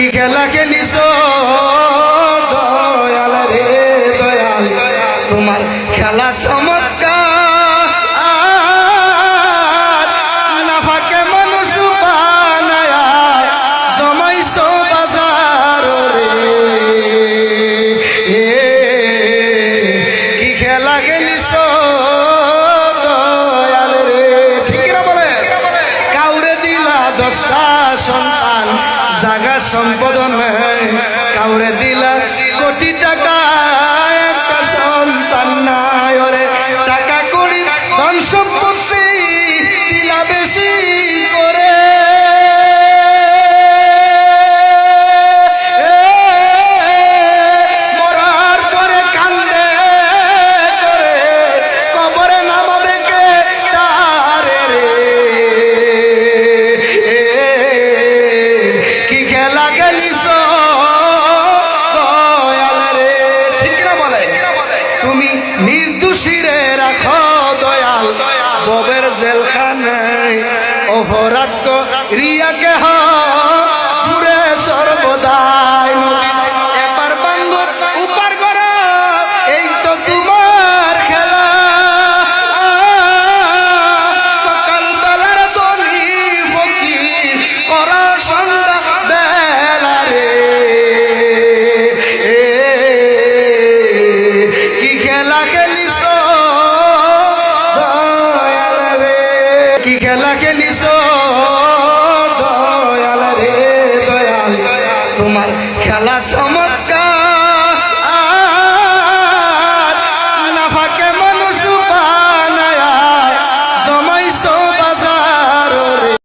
কি খেলা খেলিস দয়াল রে দয়াল। তোমার খেলা বদনে কাউরে নির্দোষীরে রাখো দয়াল। ববের জেলখানায় অপরাধ রিয়া কেহ খেলা খেলিস দয়াল রে দয়াল। তোমার খেলা চমক